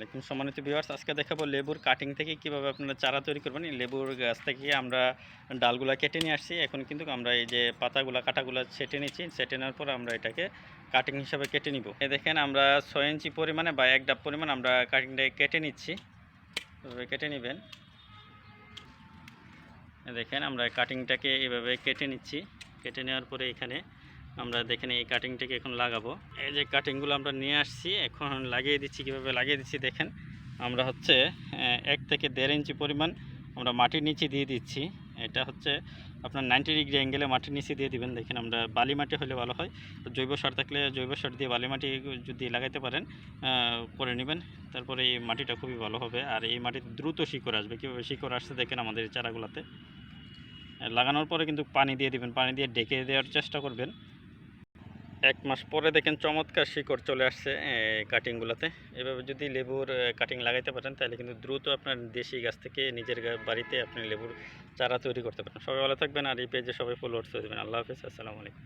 আলাইকুম। সম্মানিত ভিউয়ার্স আজকে দেখাবো লেবুর কাটিং থেকে কীভাবে আপনারা চারা তৈরি করবেন। লেবুর গাছ থেকে আমরা ডালগুলা কেটে নিয়ে আসছি। এখন কিন্তু আমরা এই যে পাতাগুলা, কাটাগুলা ছেটে নিচ্ছি। ছেটে নেওয়ার পর আমরা এটাকে কাটিং হিসাবে কেটে নিব। এ দেখেন, আমরা ছয় ইঞ্চি পরিমাণে বা এক ডাব পরিমাণ আমরা কাটিংটাকে কেটে নিচ্ছি। এভাবে কেটে নেবেন। দেখেন, আমরা কাটিংটাকে এভাবে কেটে নিচ্ছি। কেটে নেওয়ার পরে এখানে আমরা দেখেন এই কাটিংটাকে এখন লাগাবো। এই যে কাটিংগুলো আমরা নিয়ে আসছি, এখন লাগিয়ে দিচ্ছি, কীভাবে লাগিয়ে দিচ্ছি দেখেন। আমরা হচ্ছে এক থেকে দেড় ইঞ্চি পরিমাণ আমরা মাটির নিচে দিয়ে দিচ্ছি। এটা হচ্ছে আপনার নাইনটি ডিগ্রি অ্যাঙ্গেলে মাটির নিচে দিয়ে দিবেন। দেখেন আমরা বালি মাটি হলে ভালো হয়। জৈব সার থাকলে জৈব সার দিয়ে বালি মাটি যদি লাগাইতে পারেন করে নেবেন। তারপরে এই মাটিটা খুবই ভালো হবে। আর এই মাটিতে দ্রুত শিকড় আসবে। কীভাবে শিকড় আসছে দেখেন আমাদের চারাগুলোতে। লাগানোর পরে কিন্তু পানি দিয়ে দিবেন। পানি দিয়ে ডেকে দেওয়ার চেষ্টা করবেন। এক মাস পরে দেখেন চমৎকার শিকড় চলে আসছে কাটিংগুলোতে। এভাবে যদি লেবুর কাটিং লাগাইতে পারেন, তাহলে কিন্তু দ্রুত আপনার দেশি গাছ থেকে নিজের বাড়িতে আপনি লেবুর চারা তৈরি করতে পারেন। সবাই ভালো থাকবেন, আর এই পেজে সবাই ফলোয়ার্স দেবেন। আল্লাহ হাফিজ, আসসালামু আলাইকুম।